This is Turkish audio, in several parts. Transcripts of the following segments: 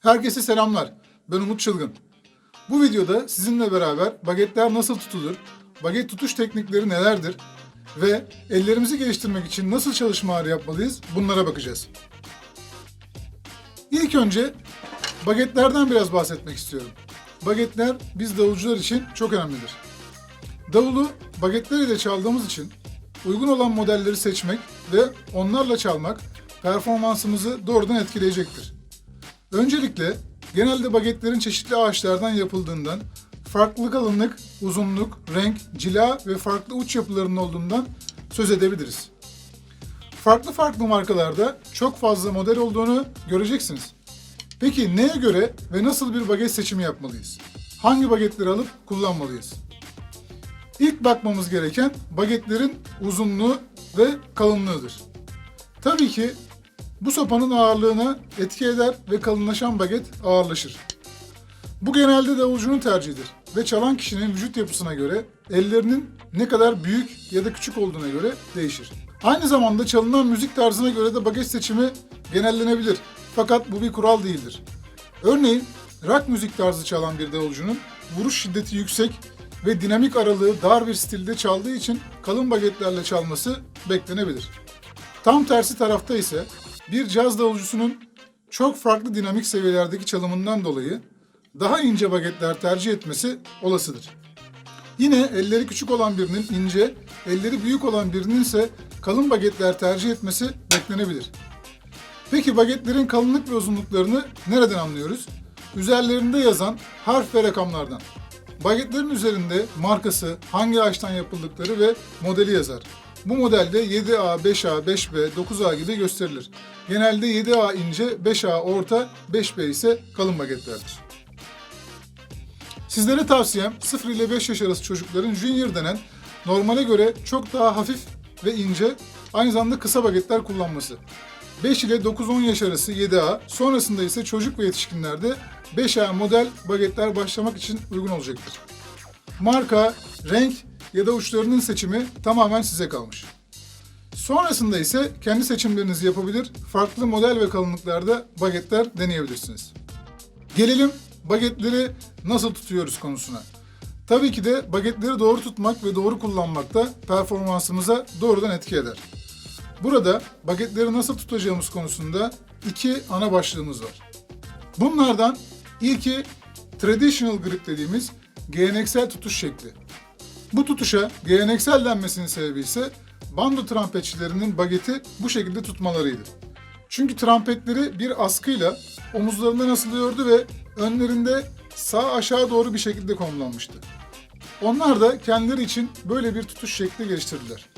Herkese selamlar. Ben Umut Çılgın. Bu videoda sizinle beraber bagetler nasıl tutulur, baget tutuş teknikleri nelerdir ve ellerimizi geliştirmek için nasıl çalışmalar yapmalıyız bunlara bakacağız. İlk önce bagetlerden biraz bahsetmek istiyorum. Bagetler biz davulcular için çok önemlidir. Davulu bagetler ile çaldığımız için uygun olan modelleri seçmek ve onlarla çalmak performansımızı doğrudan etkileyecektir. Öncelikle genelde bagetlerin çeşitli ağaçlardan yapıldığından, farklı kalınlık, uzunluk, renk, cila ve farklı uç yapılarının olduğundan söz edebiliriz. Farklı farklı markalarda çok fazla model olduğunu göreceksiniz. Peki neye göre ve nasıl bir baget seçimi yapmalıyız? Hangi bagetleri alıp kullanmalıyız? İlk bakmamız gereken bagetlerin uzunluğu ve kalınlığıdır. Tabii ki bu sopanın ağırlığına etki eder ve kalınlaşan baget ağırlaşır. Bu genelde davulcunun tercihidir ve çalan kişinin vücut yapısına göre ellerinin ne kadar büyük ya da küçük olduğuna göre değişir. Aynı zamanda çalınan müzik tarzına göre de baget seçimi genellenebilir. Fakat bu bir kural değildir. Örneğin rock müzik tarzı çalan bir davulcunun vuruş şiddeti yüksek ve dinamik aralığı dar bir stilde çaldığı için kalın bagetlerle çalması beklenebilir. Tam tersi tarafta ise bir caz davulcusunun çok farklı dinamik seviyelerdeki çalımından dolayı daha ince bagetler tercih etmesi olasıdır. Yine elleri küçük olan birinin ince, elleri büyük olan birinin ise kalın bagetler tercih etmesi beklenebilir. Peki bagetlerin kalınlık ve uzunluklarını nereden anlıyoruz? Üzerlerinde yazan harf ve rakamlardan. Bagetlerin üzerinde markası, hangi ağaçtan yapıldıkları ve modeli yazar. Bu modelde 7A, 5A, 5B, 9A gibi gösterilir. Genelde 7A ince, 5A orta, 5B ise kalın bagetlerdir. Sizlere tavsiyem 0 ile 5 yaş arası çocukların Junior denen normale göre çok daha hafif ve ince, aynı zamanda kısa bagetler kullanması. 5 ile 9-10 yaş arası 7A, sonrasında ise çocuk ve yetişkinlerde 5A model bagetler başlamak için uygun olacaktır. Marka, renk ya da uçlarının seçimi tamamen size kalmış. Sonrasında ise kendi seçimlerinizi yapabilir, farklı model ve kalınlıklarda bagetler deneyebilirsiniz. Gelelim bagetleri nasıl tutuyoruz konusuna. Tabii ki de bagetleri doğru tutmak ve doğru kullanmak da performansımıza doğrudan etki eder. Burada bagetleri nasıl tutacağımız konusunda iki ana başlığımız var. Bunlardan ilki traditional grip dediğimiz geleneksel tutuş şekli. Bu tutuşa geleneksel denmesinin sebebi ise bando trampetçilerinin bageti bu şekilde tutmalarıydı. Çünkü trampetleri bir askıyla omuzlarından asılıyordu ve önlerinde sağ aşağı doğru bir şekilde konumlanmıştı. Onlar da kendileri için böyle bir tutuş şekli geliştirdiler.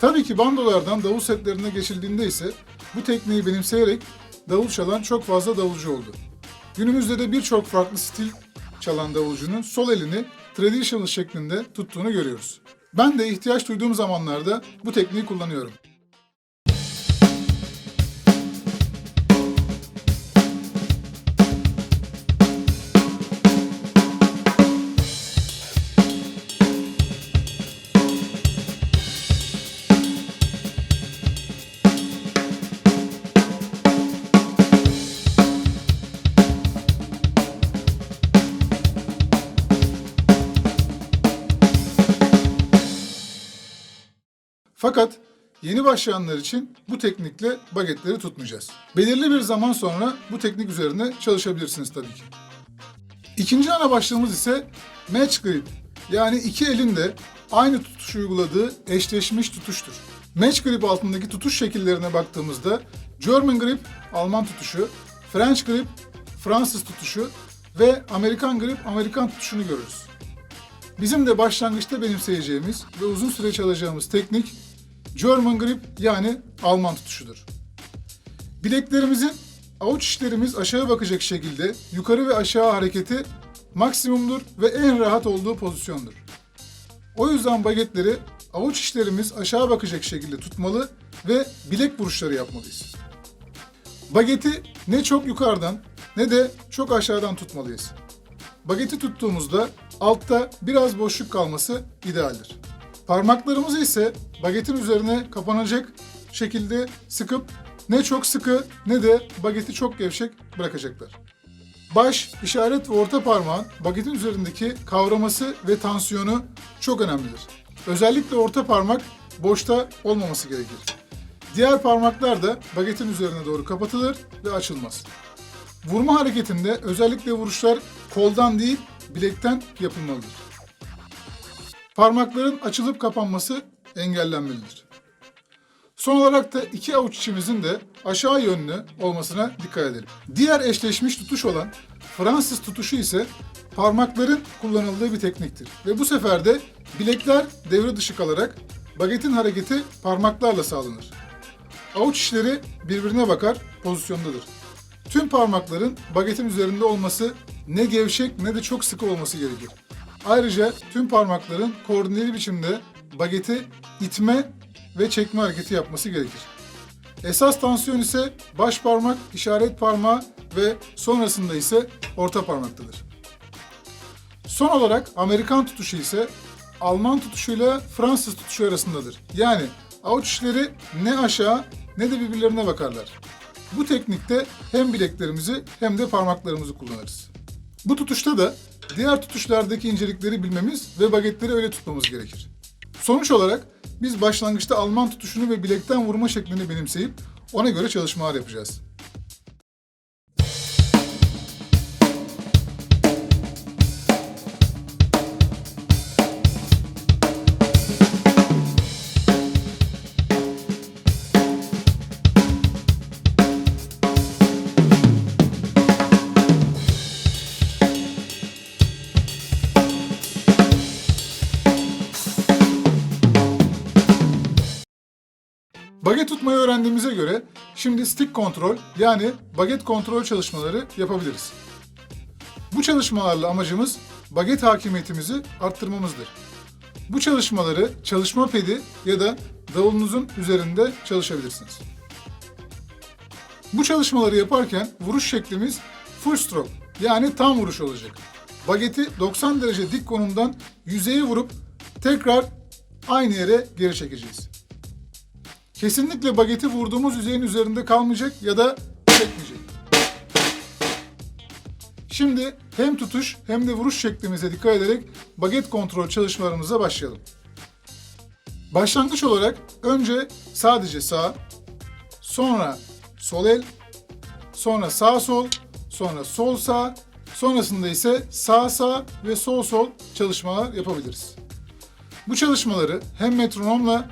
Tabii ki bandolardan davul setlerine geçildiğinde ise bu tekniği benimseyerek davul çalan çok fazla davulcu oldu. Günümüzde de birçok farklı stil çalan davulcunun sol elini traditional şeklinde tuttuğunu görüyoruz. Ben de ihtiyaç duyduğum zamanlarda bu tekniği kullanıyorum. Fakat yeni başlayanlar için bu teknikle bagetleri tutmayacağız. Belirli bir zaman sonra bu teknik üzerine çalışabilirsiniz tabii ki. İkinci ana başlığımız ise match grip. Yani iki elin de aynı tutuşu uyguladığı eşleşmiş tutuştur. Match grip altındaki tutuş şekillerine baktığımızda German grip Alman tutuşu, French grip Fransız tutuşu ve Amerikan grip Amerikan tutuşunu görürüz. Bizim de başlangıçta benimseyeceğimiz ve uzun süre çalacağımız teknik German grip yani Alman tutuşudur. Bileklerimizin avuç içlerimiz aşağı bakacak şekilde yukarı ve aşağı hareketi maksimumdur ve en rahat olduğu pozisyondur. O yüzden bagetleri avuç içlerimiz aşağı bakacak şekilde tutmalı ve bilek vuruşları yapmalıyız. Bageti ne çok yukarıdan ne de çok aşağıdan tutmalıyız. Bageti tuttuğumuzda altta biraz boşluk kalması idealdir. Parmaklarımızı ise bagetin üzerine kapanacak şekilde sıkıp ne çok sıkı ne de bageti çok gevşek bırakacaklar. Baş, işaret ve orta parmağın bagetin üzerindeki kavraması ve tansiyonu çok önemlidir. Özellikle orta parmak boşta olmaması gerekir. Diğer parmaklar da bagetin üzerine doğru kapatılır ve açılmaz. Vurma hareketinde özellikle vuruşlar koldan değil bilekten yapılmalıdır. Parmakların açılıp kapanması engellenmelidir. Son olarak da iki avuç içimizin de aşağı yönlü olmasına dikkat edelim. Diğer eşleşmiş tutuş olan Fransız tutuşu ise parmakların kullanıldığı bir tekniktir. Ve bu sefer de bilekler devre dışı kalarak bagetin hareketi parmaklarla sağlanır. Avuç içleri birbirine bakar pozisyondadır. Tüm parmakların bagetin üzerinde olması ne gevşek ne de çok sıkı olması gerekir. Ayrıca tüm parmakların koordineli biçimde bageti itme ve çekme hareketi yapması gerekir. Esas tansiyon ise baş parmak, işaret parmağı ve sonrasında ise orta parmaktadır. Son olarak Amerikan tutuşu ise Alman tutuşuyla Fransız tutuşu arasındadır. Yani avuç içleri ne aşağı ne de birbirlerine bakarlar. Bu teknikte hem bileklerimizi hem de parmaklarımızı kullanırız. Bu tutuşta da diğer tutuşlardaki incelikleri bilmemiz ve bagetleri öyle tutmamız gerekir. Sonuç olarak biz başlangıçta Alman tutuşunu ve bilekten vurma şeklini benimseyip ona göre çalışmalar yapacağız. Baget tutmayı öğrendiğimize göre şimdi stick kontrol yani baget kontrol çalışmaları yapabiliriz. Bu çalışmalarla amacımız baget hakimiyetimizi arttırmamızdır. Bu çalışmaları çalışma pedi ya da davulunuzun üzerinde çalışabilirsiniz. Bu çalışmaları yaparken vuruş şeklimiz full stroke yani tam vuruş olacak. Bageti 90 derece dik konumdan yüzeye vurup tekrar aynı yere geri çekeceğiz. Kesinlikle bageti vurduğumuz yüzeyin üzerinde kalmayacak ya da çekmeyecek. Şimdi hem tutuş hem de vuruş şeklimize dikkat ederek baget kontrol çalışmalarımıza başlayalım. Başlangıç olarak önce sadece sağ, sonra sol el, sonra sağ sol, sonra sol sağ, sonrasında ise sağ sağ ve sol sol çalışmalar yapabiliriz. Bu çalışmaları hem metronomla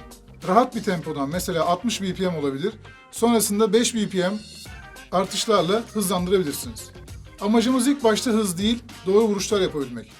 rahat bir tempodan mesela 60 BPM olabilir. Sonrasında 5 BPM artışlarla hızlandırabilirsiniz. Amacımız ilk başta hız değil, doğru vuruşlar yapabilmek.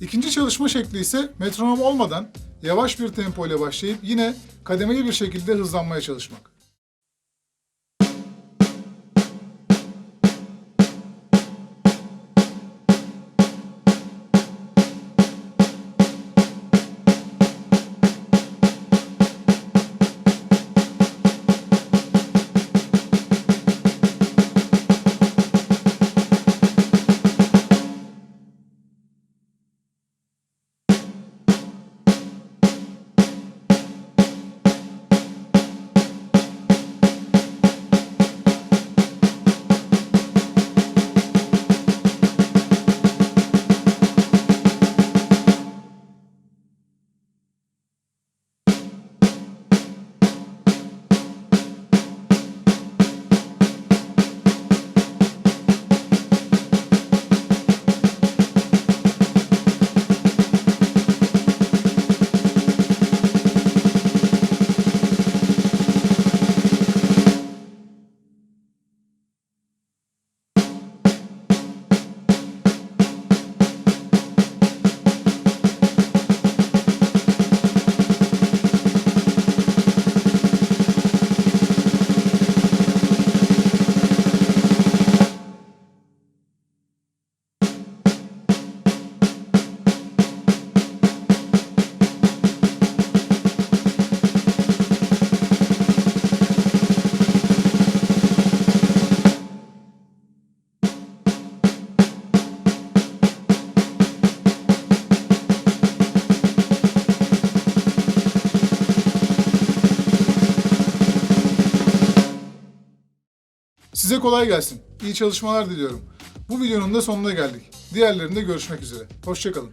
İkinci çalışma şekli ise metronom olmadan yavaş bir tempo ile başlayıp yine kademeli bir şekilde hızlanmaya çalışmak. Size kolay gelsin. İyi çalışmalar diliyorum. Bu videonun da sonuna geldik. Diğerlerinde görüşmek üzere. Hoşçakalın.